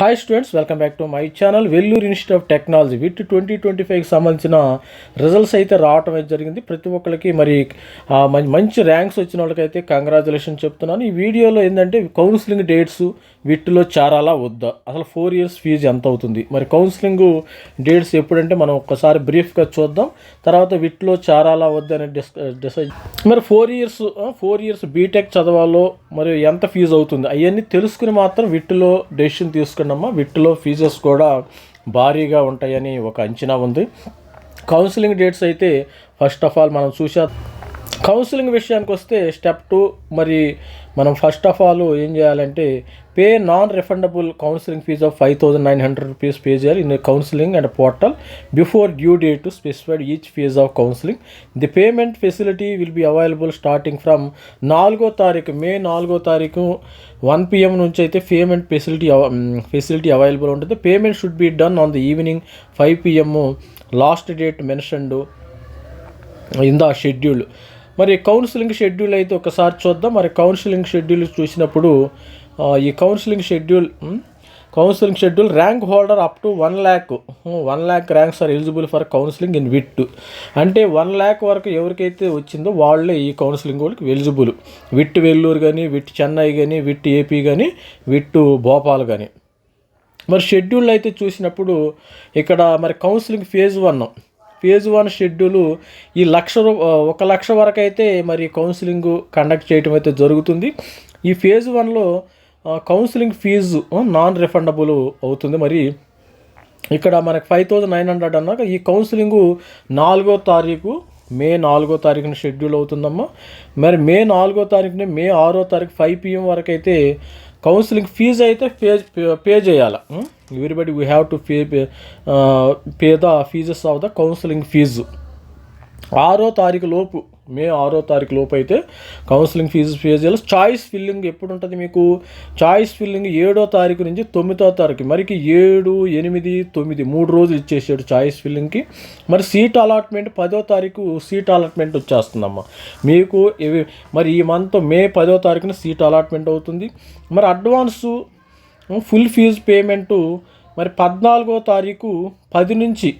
Hi students welcome back to my channel Vellore institute of technology with twenty twenty ఫైవ్కి సంబంధించిన results అయితే రావటం అయితే జరిగింది. ప్రతి ఒక్కరికి మరి మంచి ర్యాంక్స్ వచ్చిన వాళ్ళకైతే కంగ్రాచులేషన్ చెప్తున్నాను. ఈ వీడియోలో ఏంటంటే కౌన్సిలింగ్ డేట్స్ వీటిలో చేరాలా వద్దా? అసలు ఫోర్ ఇయర్స్ ఫీజు ఎంత అవుతుంది? మరి కౌన్సిలింగ్ డేట్స్ ఎప్పుడంటే మనం ఒక్కసారి బ్రీఫ్గా చూద్దాం. తర్వాత వీటిలో చేరాలా వద్దా అని డిస్ డిసైడ్. మరి four years four years B Tech చదవాలో మరి ఎంత ఫీజు అవుతుంది? అవన్నీ తెలుసుకుని మాత్రం వీటిలో డెసిషన్ తీసుకున్నామా? విట్టులో ఫీజెస్ కూడా భారీగా ఉంటాయని ఒక అంచనా ఉంది. కౌన్సిలింగ్ డేట్స్ అయితే ఫస్ట్ ఆఫ్ ఆల్ మనం చూసా కౌన్సిలింగ్ విషయానికి వస్తే స్టెప్ టూ మరి మనం ఫస్ట్ ఆఫ్ ఆల్ ఏం చేయాలంటే pay non refundable counselling fee of five thousand nine hundred rupees pay చేయాలి. In counselling and portal before due date to specified each fee of counselling. The payment facility will be available starting from నాలుగో తారీఖు May నాలుగో తారీఖు one PM నుంచి అయితే payment facility facility available ఉంటుంది. Payment should be done on the evening five PM last date mentioned in the schedule. మరి counselling schedule అయితే ఒకసారి చూద్దాం. మరి కౌన్సిలింగ్ షెడ్యూల్ చూసినప్పుడు ఈ counselling schedule counselling schedule rank holder up to one lakh one lakh ranks are eligible for counselling in VIT. అంటే one lakh వరకు ఎవరికైతే వచ్చిందో వాళ్ళే ఈ కౌన్సిలింగ్ వాళ్ళకి ఎలిజిబుల్. విట్ వెల్లూరు కానీ విట్ చెన్నై కానీ విట్ ఏపీ కానీ విట్ భోపాల్ కానీ మరి షెడ్యూల్ అయితే చూసినప్పుడు ఇక్కడ మరి counselling phase one phase one schedule ఈ లక్ష రూ- ఒక లక్ష వరకు అయితే మరి కౌన్సిలింగ్ కండక్ట్ చేయటం అయితే జరుగుతుంది. ఈ ఫేజ్ వన్లో కౌన్సిలింగ్ ఫీజు నాన్ రిఫండబుల్ అవుతుంది. మరి ఇక్కడ మనకి ఫైవ్ థౌజండ్ నైన్ హండ్రెడ్ అన్నాక ఈ కౌన్సిలింగ్ నాలుగో తారీఖు మే నాలుగో తారీఖున షెడ్యూల్ అవుతుందమ్మా. మరి మే నాలుగో తారీఖున మే ఆరో తారీఖు ఫైవ్ పిఎం వరకు అయితే కౌన్సిలింగ్ ఫీజు అయితే పే పే చేయాలి. Everybody we have to pay pay the fees of the counselling fee ఆరో తారీఖు లోపు మే ఆరో తారీఖు లోపు అయితే కౌన్సిలింగ్ ఫీజు పే చేయాలి చాయిస్ ఫిల్లింగ్ ఎప్పుడు ఉంటుంది మీకు? చాయిస్ ఫిల్లింగ్ ఏడో తారీఖు నుంచి తొమ్మిదో తారీఖు మరికి ఏడు ఎనిమిది తొమ్మిది మూడు రోజులు ఇచ్చేసాడు చాయిస్ ఫిల్లింగ్కి మరి సీట్ అలాట్మెంట్ పదో తారీఖు సీట్ అలాట్మెంట్ వచ్చేస్తుందమ్మా. మీకు ఇవి మరి ఈ మంత్ మే పదో తారీఖున సీట్ అలాట్మెంట్ అవుతుంది. మరి అడ్వాన్సు ఫుల్ ఫీజు పేమెంటు మరి పద్నాలుగో తారీఖు పది నుంచి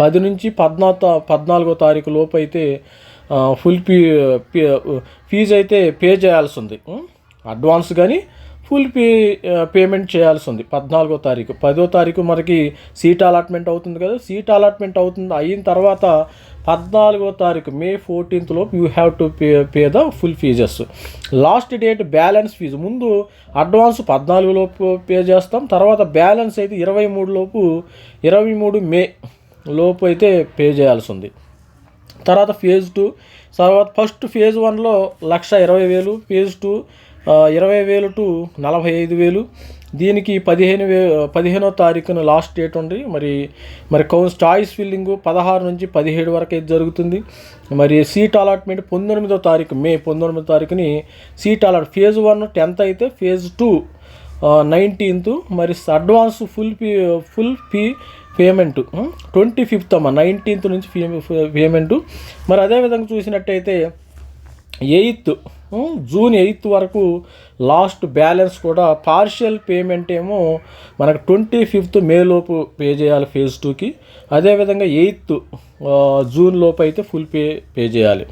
పది నుంచి పద్నాలుగు పద్నాలుగో తారీఖు లోపు అయితే ఫుల్ ఫీ ఫీజు అయితే పే చేయాల్సి ఉంది. అడ్వాన్స్ కానీ ఫుల్ పే పేమెంట్ చేయాల్సి ఉంది పద్నాలుగో తారీఖు. పదో తారీఖు మనకి సీట్ అలాట్మెంట్ అవుతుంది కదా సీట్ అలాట్మెంట్ అవుతుంది అయిన తర్వాత పద్నాలుగో తారీఖు మే ఫోర్టీన్త్ లోపు you have to pay pay the full fees last date balance fee ముందు అడ్వాన్స్ పద్నాలుగు లోపు పే చేస్తాం తర్వాత బ్యాలెన్స్ అయితే ఇరవై మూడు లోపు ఇరవై మూడు మే లోపు అయితే పే చేయాల్సి ఉంది తర్వాత ఫేజ్ టూ తర్వాత ఫస్ట్ ఫేజ్ వన్లో లక్ష ఇరవై వేలు ఫేజ్ టూ ఇరవై వేలు టు నలభై ఐదు వేలు. దీనికి పదిహేను వే పదిహేనో తారీఖున లాస్ట్ డేట్ ఉంది. మరి మరి కౌన్స్ చాయిస్ ఫిల్లింగ్ పదహారు నుంచి పదిహేడు వరకు అయితే జరుగుతుంది. మరి సీట్ అలాట్మెంట్ పంతొమ్మిదో తారీఖు మే పంతొమ్మిదో తారీఖుని seat allot phase one tenth అయితే ఫేజ్ టూ నైన్టీన్త్ మరి advance full fee full fee payment twenty fifth అమ్మ నైన్టీన్త్ నుంచి పేమెంట్. మరి అదేవిధంగా చూసినట్టయితే ఎయిత్ జూన్ ఎయిత్ వరకు లాస్ట్ బ్యాలెన్స్ కూడా పార్షియల్ పేమెంట్ ఏమో మనకు ట్వంటీ ఫిఫ్త్ మే లోపు పే చేయాలి ఫేజ్ టూకి. అదేవిధంగా ఎయిత్ జూన్ లోపు అయితే ఫుల్ పే పే చేయాలి.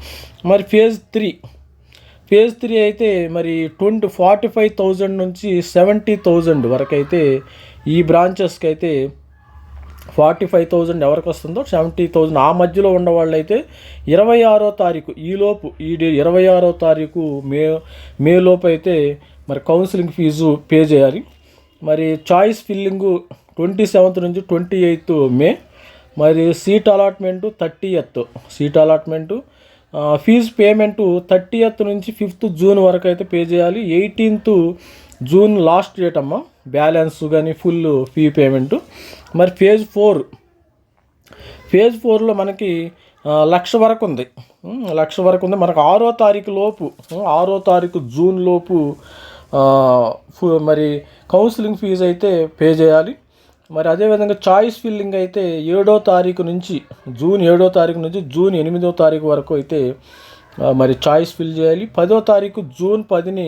మరి ఫేజ్ త్రీ ఫేజ్ త్రీ అయితే మరి ట్వంటీ ఫార్టీ ఫైవ్ థౌజండ్ నుంచి సెవెంటీ థౌజండ్ వరకు అయితే ఈ బ్రాంచెస్కి అయితే ఫార్టీ ఫైవ్ థౌజండ్ ఎవరికి వస్తుందో సెవెంటీ థౌజండ్ ఆ మధ్యలో ఉన్న అయితే ఇరవై ఆరో తారీఖు ఈలోపు ఈ డే ఇరవై ఆరో తారీఖు మే మే లోపు అయితే మరి కౌన్సిలింగ్ ఫీజు పే చేయాలి. మరి చాయిస్ ఫిల్లింగు ట్వంటీ సెవెంత్ నుంచి ట్వంటీ ఎయిత్ మే మరి seat allotment thirtieth seat allotment fee payment thirtieth నుంచి ఫిఫ్త్ జూన్ వరకు అయితే పే చేయాలి. ఎయిటీన్త్ జూన్ లాస్ట్ డేట్ అమ్మ బ్యాలెన్స్ కానీ ఫుల్ ఫీ పేమెంటు మరి ఫేజ్ ఫోర్. ఫేజ్ ఫోర్లో మనకి లక్ష వరకు ఉంది. లక్ష వరకు ఉంది. మనకు ఆరో తారీఖు లోపు ఆరో తారీఖు జూన్ లోపు మరి కౌన్సిలింగ్ ఫీజు అయితే పే చేయాలి. మరి అదేవిధంగా చాయిస్ ఫిల్లింగ్ అయితే ఏడో తారీఖు నుంచి జూన్ ఏడో తారీఖు నుంచి జూన్ ఎనిమిదో తారీఖు వరకు అయితే మరి చాయిస్ ఫిల్ చేయాలి. పదో తారీఖు జూన్ పదిని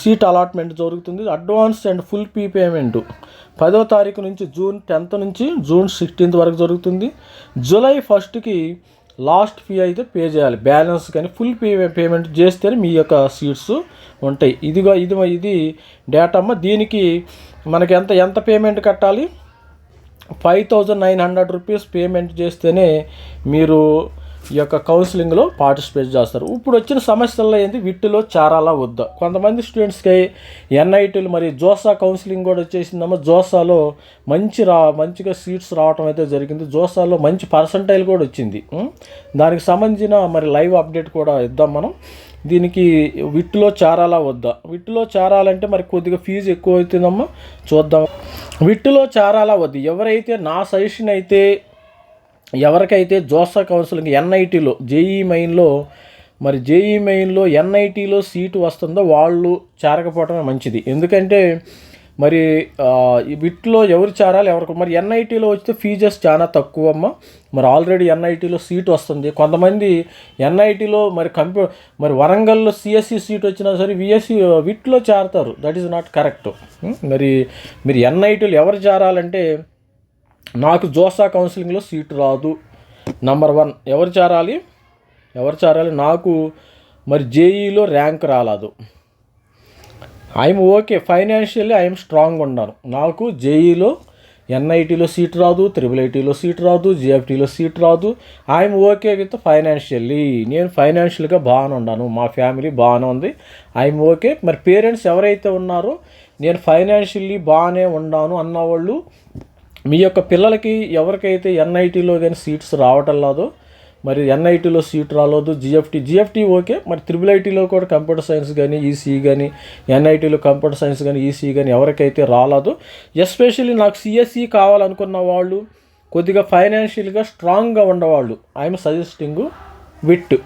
సీట్ అలాట్మెంట్ జరుగుతుంది. Advance and full fee payment. పదో తారీఖు నుంచి జూన్ టెన్త్ నుంచి జూన్ సిక్స్టీన్త్ వరకు జరుగుతుంది. జూలై ఫస్ట్కి లాస్ట్ ఫీ అయితే పే చేయాలి. బ్యాలెన్స్ కానీ ఫుల్ పే పేమెంట్ చేస్తేనే మీ యొక్క సీట్స్ ఉంటాయి. ఇదిగో ఇది ఇది డేటా అమ్మ. దీనికి మనకి ఎంత ఎంత పేమెంట్ కట్టాలి? Five thousand nine hundred rupees payment చేస్తేనే మీరు ఈ యొక్క కౌన్సిలింగ్లో పార్టిసిపేట్ చేస్తారు. ఇప్పుడు వచ్చిన సమస్యల్లో ఏంటి? విట్టులో చారాలా వద్దా. కొంతమంది స్టూడెంట్స్కి ఎన్ఐటీలు మరి జోసా కౌన్సిలింగ్ కూడా వచ్చేసిందమ్మా. జోసాలో మంచి రా మంచిగా సీట్స్ రావటం అయితే జరిగింది. జోసాలో మంచి పర్సంటైల్ కూడా వచ్చింది. దానికి సంబంధించిన మరి లైవ్ అప్డేట్ కూడా ఇద్దాం మనం. దీనికి విట్టులో చారాలా వద్దా. విట్టులో చారాలంటే మరి కొద్దిగా ఫీజు ఎక్కువ అవుతుందమ్మా. చూద్దాం. విట్టులో చారాలా వద్దు. ఎవరైతే నా సజెషన్ అయితే ఎవరికైతే జోసా కౌన్సిలింగ్ ఎన్ఐటీలో జేఈ మెయిన్లో మరి జేఈ మెయిన్లో ఎన్ఐటీలో సీటు వస్తుందో వాళ్ళు చేరకపోవటమే మంచిది. ఎందుకంటే మరి వీటిలో ఎవరు చేరాలి ఎవరికి? మరి ఎన్ఐటీలో వస్తే ఫీజెస్ చాలా తక్కువ అమ్మ మరి ఆల్రెడీ ఎన్ఐటీలో సీట్ వస్తుంది. కొంతమంది ఎన్ఐటీలో మరి కంప్యూ మరి వరంగల్లో సిఎస్సి సీట్ వచ్చినా సరే విఎస్సి వీటిలో చేరతారు. దట్ ఈస్ నాట్ కరెక్ట్ మరి మీరు ఎన్ఐటీలు ఎవరు చేరాలంటే నాకు జోసా కౌన్సిలింగ్లో సీటు రాదు. నంబర్ వన్ ఎవరు చేరాలి? ఎవరు చేరాలి? నాకు మరి జేఈలో ర్యాంక్ రాలేదు. I'm okay financially I'm strong ఉన్నాను. నాకు జేఈలో ఎన్ఐటీలో సీట్ రాదు త్రిబుల్ ఐటీలో సీట్ రాదు జిఎఫ్టీలో సీట్ రాదు. ఐఎమ్ ఓకే విత్ ఫైనాన్షియల్లీ నేను ఫైనాన్షియల్గా బాగానే ఉన్నాను. మా ఫ్యామిలీ బాగానే ఉంది. ఐఎమ్ ఓకే మరి పేరెంట్స్ ఎవరైతే ఉన్నారో నేను ఫైనాన్షియల్లీ బాగానే ఉన్నాను అన్నవాళ్ళు మీ యొక్క పిల్లలకి ఎవరికైతే ఎన్ఐటీలో కానీ సీట్స్ రావటం లేదో మరి ఎన్ఐటీలో సీట్ రాలేదు జిఎఫ్టీ జిఎఫ్టీ ఓకే మరి త్రిబుల్ ఐటీలో కూడా కంప్యూటర్ సైన్స్ కానీ ఈసీ కానీ ఎన్ఐటీలో కంప్యూటర్ సైన్స్ కానీ ఈసీ కానీ ఎవరికైతే రాలేదో ఎస్పెషల్లీ నాకు సిఎస్ఈ కావాలనుకున్న వాళ్ళు కొద్దిగా ఫైనాన్షియల్గా స్ట్రాంగ్గా ఉండేవాళ్ళు ఐఎమ్ సజెస్టింగ్ విట్.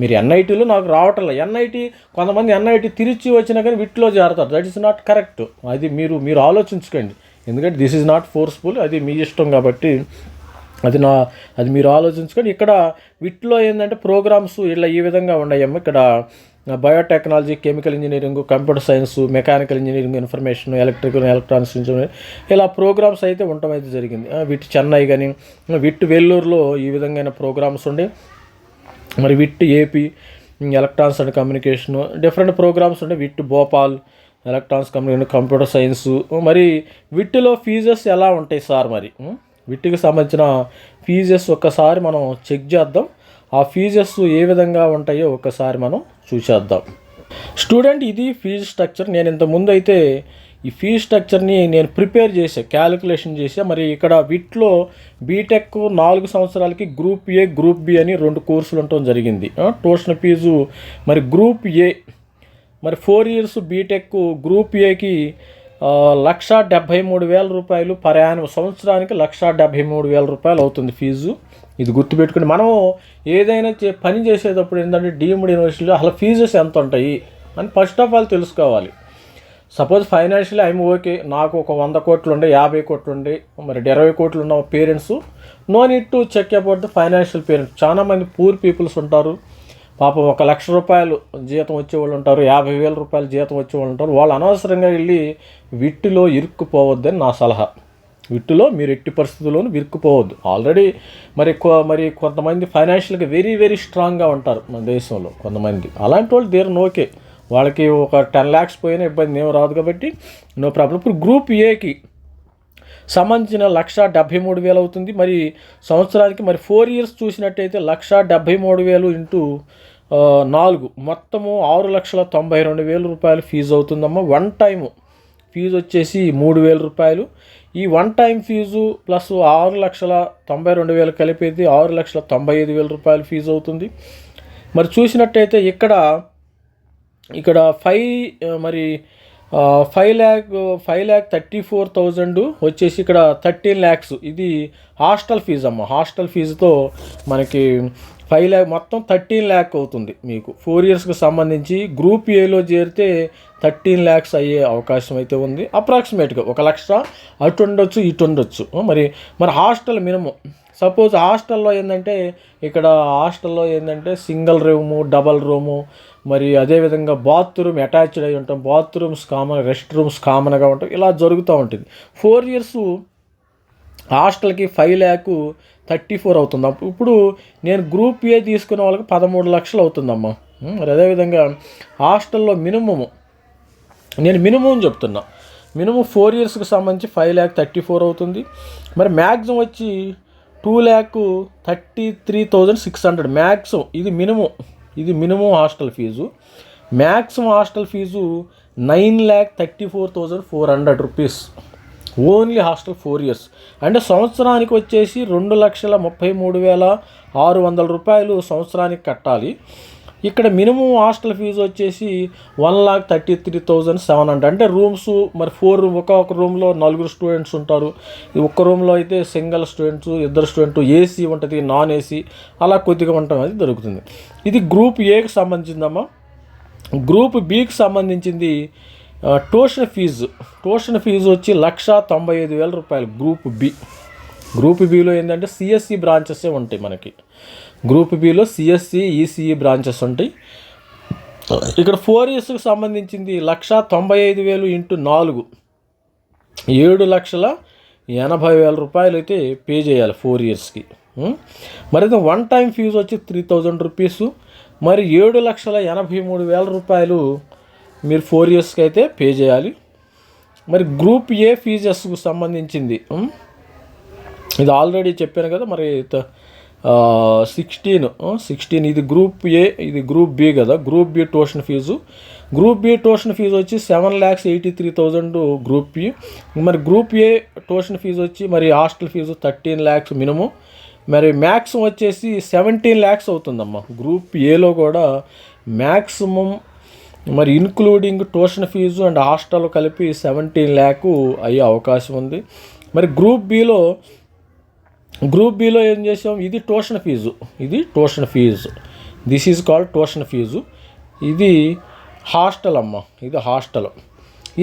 మీరు ఎన్ఐటీలో నాకు రావటం లేదు. ఎన్ఐటీ కొంతమంది ఎన్ఐటీ తిరిచి వచ్చినా కానీ విట్లో చేరతారు. That is not correct. అది మీరు మీరు ఆలోచించుకోండి. ఎందుకంటే దిస్ ఈజ్ నాట్ ఫోర్స్ఫుల్ అది మీ ఇష్టం కాబట్టి అది నా అది మీరు ఆలోచించుకొని ఇక్కడ వీటిలో ఏంటంటే ప్రోగ్రామ్స్ ఇలా ఈ విధంగా ఉన్నాయమ్మ ఇక్కడ biotechnology chemical engineering computer science mechanical engineering information electrical electronics engineering ఇలా ప్రోగ్రామ్స్ అయితే ఉండటం అయితే జరిగింది. వీటి చెన్నై కానీ విట్ వెల్లూరులో ఈ విధంగా ప్రోగ్రామ్స్ ఉండే. మరి VIT AP electronics and communication different programmes ఉండే. VIT Bhopal electronics company computer science మరి వీటిలో ఫీజెస్ ఎలా ఉంటాయి సార్ మరి? వీటికి సంబంధించిన ఫీజెస్ ఒక్కసారి మనం చెక్ చేద్దాం. ఆ ఫీజెస్ ఏ విధంగా ఉంటాయో ఒక్కసారి మనం చూసేద్దాం. స్టూడెంట్ ఇది ఫీజు స్ట్రక్చర్ నేను ఇంత ముందు అయితే ఈ ఫీజు స్ట్రక్చర్ని నేను ప్రిపేర్ చేసా క్యాలిక్యులేషన్ చేసా. మరి ఇక్కడ వీటిలో బీటెక్ నాలుగు సంవత్సరాలకి గ్రూప్ ఏ గ్రూప్ బి అని రెండు కోర్సులు ఉండటం జరిగింది. ట్యూషన్ ఫీజు మరి గ్రూప్ ఏ మరి ఫోర్ ఇయర్స్ బీటెక్ గ్రూప్ ఏకి లక్ష డెబ్భై మూడు వేల రూపాయలు ప్రయాణం సంవత్సరానికి లక్ష డెబ్భై మూడు వేల రూపాయలు అవుతుంది ఫీజు. ఇది గుర్తుపెట్టుకుని మనం ఏదైనా చే- పని చేసేటప్పుడు ఏంటంటే డీమ్డ్ యూనివర్సిటీలో అసలు ఫీజెస్ ఎంత ఉంటాయి? అని ఫస్ట్ ఆఫ్ ఆల్ తెలుసుకోవాలి. Suppose financial I'm okay. నాకు ఒక వంద కోట్లు ఉండే యాభై కోట్లు ఉండే మరి ఇరవై కోట్లు ఉన్న parents no need to check about the financial parents. చాలా మంది పూర్ పీపుల్స్ ఉంటారు. పాపం ఒక లక్ష రూపాయలు జీతం వచ్చేవాళ్ళు ఉంటారు యాభై వేల రూపాయలు జీతం వచ్చేవాళ్ళు ఉంటారు. వాళ్ళు అనవసరంగా వెళ్ళి విట్టులో ఇరుక్కుపోవద్దని నా సలహా. విట్టులో మీరు ఎట్టి పరిస్థితుల్లోనూ విరుక్కుపోవద్దు. ఆల్రెడీ మరి కొ- మరి కొంతమంది ఫైనాన్షియల్గా వెరీ వెరీ స్ట్రాంగ్గా ఉంటారు మన దేశంలో కొంతమంది. అలాంటి వాళ్ళు దేర్ ఓకే వాళ్ళకి ఒక టెన్ ల్యాక్స్ పోయినా ఇబ్బంది ఏం రాదు కాబట్టి నో ప్రాబ్లం. ఇప్పుడు గ్రూప్ ఏకి సంబంధించిన లక్ష డెబ్భై మూడు వేలు అవుతుంది. మరి సంవత్సరానికి మరి ఫోర్ ఇయర్స్ చూసినట్టయితే లక్ష డెబ్భై మూడు వేలు ఇంటూ నాలుగు. మొత్తము ఆరు లక్షల తొంభై రెండు వేల రూపాయలు ఫీజు అవుతుందమ్మా. వన్ టైము ఫీజు వచ్చేసి మూడు వేల రూపాయలు. ఈ వన్ టైం ఫీజు ప్లస్ ఆరు లక్షల తొంభై రెండు వేలు కలిపేది ఆరు లక్షల తొంభై ఐదు వేల రూపాయలు ఫీజు అవుతుంది. మరి చూసినట్టయితే ఇక్కడ ఇక్కడ ఫైవ్ మరి five lakh five lakh thirty four thousand వచ్చేసి ఇక్కడ థర్టీన్ ల్యాక్స్ ఇది హాస్టల్ ఫీజు అమ్మ. హాస్టల్ ఫీజుతో మనకి ఫైవ్ ల్యాక్ మొత్తం థర్టీన్ ల్యాక్ అవుతుంది మీకు. ఫోర్ ఇయర్స్కి సంబంధించి గ్రూప్ ఏలో చేరితే థర్టీన్ ల్యాక్స్ అయ్యే అవకాశం అయితే ఉంది. అప్రాక్సిమేట్గా ఒక లక్ష అటు ఉండొచ్చు ఇటు ఉండొచ్చు. మరి మరి హాస్టల్ మినిమం. సపోజ్ హాస్టల్లో ఏంటంటే ఇక్కడ హాస్టల్లో ఏంటంటే సింగిల్ రూము డబల్ రూము మరి అదేవిధంగా బాత్రూమ్ అటాచ్డ్ అయి ఉంటాం. బాత్రూమ్స్ కామన్ రెస్ట్ రూమ్స్ కామన్గా ఉంటాం. ఇలా జరుగుతూ ఉంటుంది. ఫోర్ ఇయర్స్ హాస్టల్కి ఫైవ్ ల్యాక్ థర్టీ ఫోర్ అవుతుంది. అప్పుడు ఇప్పుడు నేను గ్రూప్ ఏ తీసుకునే వాళ్ళకి పదమూడు లక్షలు అవుతుందమ్మా. మరి అదేవిధంగా హాస్టల్లో మినిమము నేను మినిమం చెప్తున్నా. మినిమం ఫోర్ ఇయర్స్కి సంబంధించి ఫైవ్ ల్యాక్ థర్టీ ఫోర్ అవుతుంది. మరి మ్యాక్సిమం వచ్చి two lakh thirty three thousand six hundred maximum ఇది మినిమం ఇది minimum hostel fee. Maximum hostel fee nine lakh thirty four thousand four hundred rupees. Only hostel four years. అంటే సంవత్సరానికి వచ్చేసి రెండు లక్షల ముప్పై మూడు వేల ఆరు వందల రూపాయలు సంవత్సరానికి కట్టాలి. ఇక్కడ మినిమం హాస్టల్ ఫీజు వచ్చేసి one lakh thirty three thousand seven hundred. అంటే రూమ్స్ మరి ఫోర్ ఒక ఒక రూమ్లో నలుగురు స్టూడెంట్స్ ఉంటారు. ఒక్క రూమ్లో అయితే సింగిల్ స్టూడెంట్స్ ఇద్దరు స్టూడెంట్ ఏసీ ఉంటుంది నాన్ ఏసీ అలా కొద్దిగా ఉండటం అనేది దొరుకుతుంది. ఇది గ్రూప్ ఏకి సంబంధించిందమ్మా. గ్రూప్ బీకి సంబంధించింది ట్యూషన్ ఫీజు. ట్యూషన్ ఫీజు వచ్చి లక్ష తొంభై ఐదు వేల రూపాయలు గ్రూప్ బి. గ్రూప్ బిలో ఏంటంటే సిఎస్సి బ్రాంచెసే ఉంటాయి మనకి. గ్రూప్ బిలో సిఎస్సి ఈసీఈ బ్రాంచెస్ ఉంటాయి. ఇక్కడ ఫోర్ ఇయర్స్కి సంబంధించింది లక్ష తొంభై ఐదు వేలు ఇంటూ నాలుగు. ఏడు లక్షల ఎనభై వేల రూపాయలు అయితే పే చేయాలి ఫోర్ ఇయర్స్కి. మరి వన్ టైం ఫీజు వచ్చి త్రీ థౌజండ్ రూపీస్. మరి ఏడు లక్షల ఎనభై మూడు వేల రూపాయలు మీరు ఫోర్ ఇయర్స్కి అయితే పే చేయాలి. మరి గ్రూప్ ఏ ఫీజెస్కు సంబంధించింది ఇది ఆల్రెడీ చెప్పాను కదా మరి సిక్స్టీన్ సిక్స్టీన్ ఇది గ్రూప్ ఏ ఇది గ్రూప్ బి కదా group B tuition fee group B tuition fee వచ్చి seven lakhs eighty three thousand group B మరి గ్రూప్ ఏ ట్యూషన్ ఫీజు వచ్చి మరి hostel fee thirteen lakhs minimum మరి మ్యాక్సిమం వచ్చేసి seventeen lakhs అవుతుందమ్మా. గ్రూప్ ఏలో కూడా మ్యాక్సిమం మరి including tuition fee and hostel కలిపి సెవెంటీన్ ల్యాక్ అయ్యే అవకాశం ఉంది. మరి గ్రూప్ బిలో గ్రూప్ బిలో ఏం చేసాం? ఇది ట్యూషన్ ఫీజు ఇది tuition fee this is called tuition fee ఇది హాస్టల్ అమ్మ ఇది హాస్టల్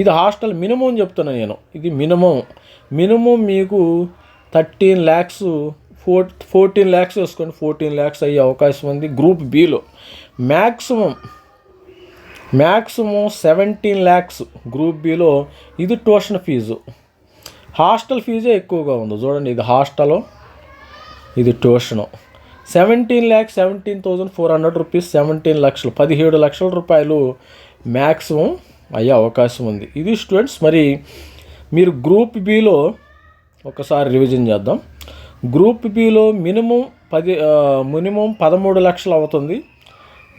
ఇది హాస్టల్ మినిమం చెప్తున్నా నేను. ఇది మినిమం మినిమం మీకు thirteen lakhs four fourteen lakhs వేసుకోండి. ఫోర్టీన్ ల్యాక్స్ అయ్యే అవకాశం ఉంది group below maximum maximum seventeen lakhs group below ఇది ట్యూషన్ ఫీజు. హాస్టల్ ఫీజే ఎక్కువగా ఉంది. చూడండి ఇది హాస్టల్ ఇది tuition. Seventeen lakhs seventeen thousand four hundred rupees seventeen లక్షలు పదిహేడు లక్షల రూపాయలు మ్యాక్సిమం అయ్యే అవకాశం ఉంది. ఇది స్టూడెంట్స్ మరి మీరు గ్రూప్ బిలో ఒకసారి రివిజన్ చేద్దాం. గ్రూప్ బిలో మినిమం పది మినిమం పదమూడు లక్షలు అవుతుంది.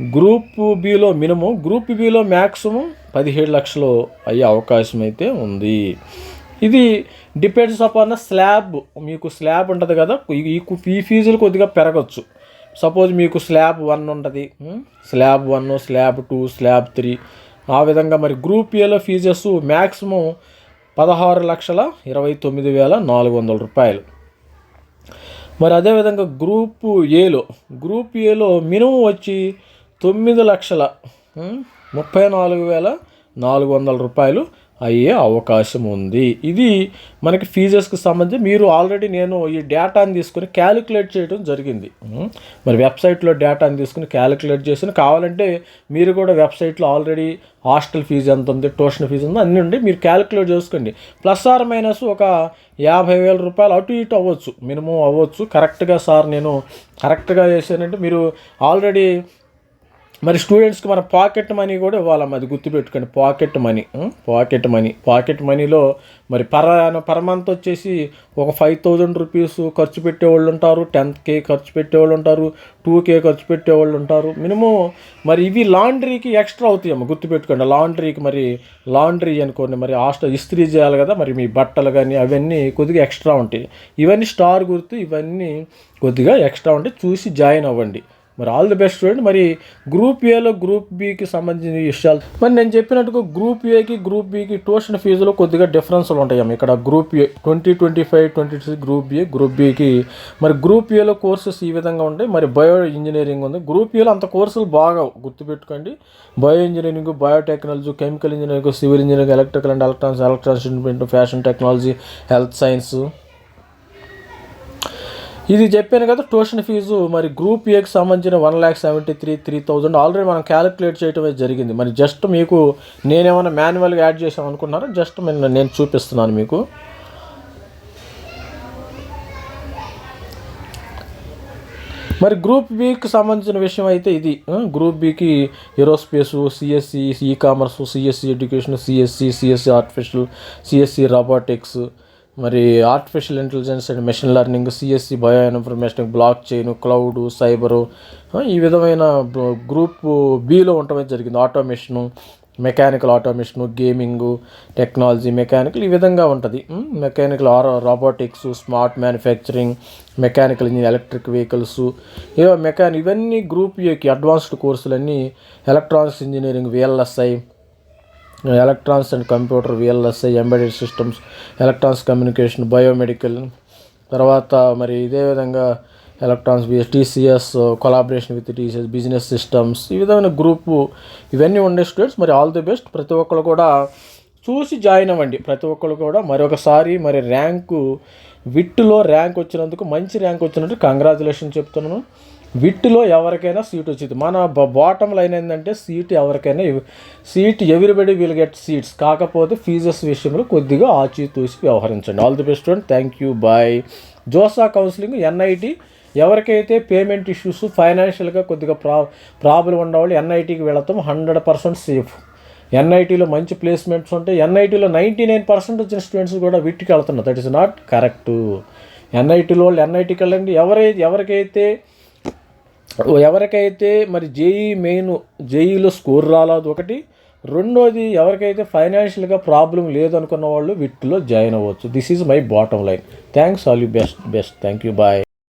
గ్రూప్ బిలో మినిమం గ్రూప్ బిలో మ్యాక్సిమం పదిహేడు లక్షలు అయ్యే అవకాశం అయితే ఉంది. ఇది డిపెండ్స్ అపాన్ స్లాబ్. మీకు స్లాబ్ ఉంటుంది కదా ఈ- ఈ ఈ ఫీజులు కొద్దిగా పెరగచ్చు. సపోజ్ మీకు స్లాబ్ వన్ ఉంటుంది slab one slab two slab three. ఆ విధంగా మరి గ్రూప్ ఏలో ఫీజెస్ మ్యాక్సిమం పదహారు లక్షల ఇరవై తొమ్మిది వేల నాలుగు వందల రూపాయలు. మరి అదేవిధంగా గ్రూప్ ఏలో గ్రూప్ ఏలో మినిమం వచ్చి తొమ్మిది లక్షల ముప్పై నాలుగు వేల నాలుగు వందల రూపాయలు అయ్యే అవకాశం ఉంది. ఇది మనకి ఫీజెస్కి సంబంధించి మీరు ఆల్రెడీ నేను ఈ డేటాని తీసుకుని క్యాలిక్యులేట్ చేయడం జరిగింది. మరి వెబ్సైట్లో డేటాని తీసుకుని క్యాలిక్యులేట్ చేసి కావాలంటే మీరు కూడా వెబ్సైట్లో ఆల్రెడీ హాస్టల్ ఫీజు ఎంత ఉంది ట్యూషన్ ఫీజు ఉంది అన్నీ ఉండి మీరు క్యాలిక్యులేట్ చేసుకోండి. ప్లస్ ఆర్ మైనస్ ఒక యాభై వేల రూపాయలు అటు ఇటు అవ్వచ్చు మినిమం అవ్వచ్చు. కరెక్ట్గా సార్ నేను కరెక్ట్గా చేశానంటే మీరు ఆల్రెడీ మరి స్టూడెంట్స్కి మన పాకెట్ మనీ కూడా ఇవ్వాలమ్మా అది గుర్తుపెట్టుకోండి pocket money pocket money pocket మనీలో మరి పర్ పర్ మంత్ వచ్చేసి ఒక ఫైవ్ థౌజండ్ రూపీస్ ఖర్చు పెట్టేవాళ్ళు ఉంటారు టెన్త్ కే ఖర్చు పెట్టేవాళ్ళు ఉంటారు టూ కే ఖర్చు పెట్టేవాళ్ళు ఉంటారు. మినిమం మరి ఇవి లాండ్రీకి ఎక్స్ట్రా అవుతాయి అమ్మ గుర్తుపెట్టుకోండి. లాండ్రీకి మరి లాండ్రీ అనుకోండి మరి హాస్టల్ ఇస్త్రీ చేయాలి కదా మరి మీ బట్టలు కానీ అవన్నీ కొద్దిగా ఎక్స్ట్రా ఉంటాయి. ఇవన్నీ స్టార్ గుర్తు ఇవన్నీ కొద్దిగా ఎక్స్ట్రా ఉంటాయి. చూసి జాయిన్ అవ్వండి. మరి ఆల్ ది బెస్ట్ స్టూడెంట్ మరి గ్రూప్ ఏలో గ్రూప్ బికి సంబంధించిన విషయాలు. మరి నేను చెప్పినట్టుగా గ్రూప్ ఏకి గ్రూప్ బికి ట్యూషన్ ఫీజులో కొద్దిగా డిఫరెన్స్లు ఉంటాయమ్మ ఇక్కడ group A twenty twenty five twenty six group A group బికి మరి గ్రూప్ ఏలో కోర్సెస్ ఈ విధంగా ఉంటాయి. మరి బయో ఇంజనీరింగ్ ఉంది. గ్రూప్ ఏలో అంత కోర్సులు బాగా గుర్తుపెట్టుకోండి. Bio engineering biotechnology chemical engineering civil engineering electrical and electronics electronics fashion technology health science ఇది చెప్పాను కదా ట్యూషన్ ఫీజు మరి గ్రూప్ ఏకి సంబంధించిన one lakh seventy three three thousand already మనం క్యాలిక్యులేట్ చేయడం జరిగింది. మరి జస్ట్ మీకు నేనేమైనా మాన్యువల్గా యాడ్ చేసాం అనుకున్నారా? జస్ట్ నేను నేను చూపిస్తున్నాను మీకు. మరి గ్రూప్ బికి సంబంధించిన విషయం అయితే ఇది. Group బికి aerospace CSC E commerce CSC education CSC CSC artificial CSC robotics మరి artificial intelligence and machine learning CSC bio information blockchain cloud cyber ఈ విధమైన గ్రూప్ బిలో ఉండటం జరిగింది. Automation mechanical automation gaming technology mechanical ఈ విధంగా ఉంటుంది. Mechanical or robotics smart manufacturing mechanical engineer electric vehicles ఇవ మెకానిక్ ఇవన్నీ గ్రూప్ ఏకి advanced కోర్సులన్నీ electronics engineering VLSI electronics and computer VLSI embedded systems electronics communication biomedical తర్వాత మరి ఇదే విధంగా electronics BS TCS collaboration with TCS business systems ఈ విధమైన group ఇవన్నీ ఉండే స్టూడెంట్స్ మరి ఆల్ ది బెస్ట్ ప్రతి ఒక్కరు కూడా చూసి జాయిన్ అవ్వండి. ప్రతి ఒక్కరు కూడా మరొకసారి మరి ర్యాంకు విట్టులో ర్యాంక్ వచ్చినందుకు మంచి ర్యాంక్ వచ్చినందుకు కంగ్రాచులేషన్ చెప్తున్నాను. విట్టులో ఎవరికైనా సీట్ వచ్చింది. మన బాటం లైన్ ఏంటంటే సీట్ ఎవరికైనా seat everybody will get seats కాకపోతే ఫీజెస్ విషయంలో కొద్దిగా ఆచితూసి వ్యవహరించండి. All the best and thank you bye JoSAA counselling NIT ఎవరికైతే పేమెంట్ ఇష్యూస్ ఫైనాన్షియల్గా కొద్దిగా ప్రా ప్రాబ్లం ఉండవాళ్ళు ఎన్ఐటికి వెళతాం హండ్రెడ్ పర్సెంట్ సేఫ్ ఎన్ఐటీలో మంచి ప్లేస్మెంట్స్ ఉంటాయి ఎన్ఐటీలో నైంటీ నైన్ పర్సెంట్ వచ్చిన స్టూడెంట్స్ కూడా వీటికి వెళ్తున్నారు దట్ ఇస్ నాట్ కరెక్ట్ ఎన్ఐటీలో వాళ్ళు ఎన్ఐటీకి వెళ్ళండి. ఎవరైతే ఎవరికైతే ఎవరికైతే మరి జేఈ మెయిన్ జేఈలో స్కోర్ రాలేదు ఒకటి రెండోది ఎవరికైతే ఫైనాన్షియల్గా ప్రాబ్లం లేదనుకున్న వాళ్ళు వీటిలో జాయిన్ అవ్వచ్చు. This is my bottom line thanks all you best best thank you bye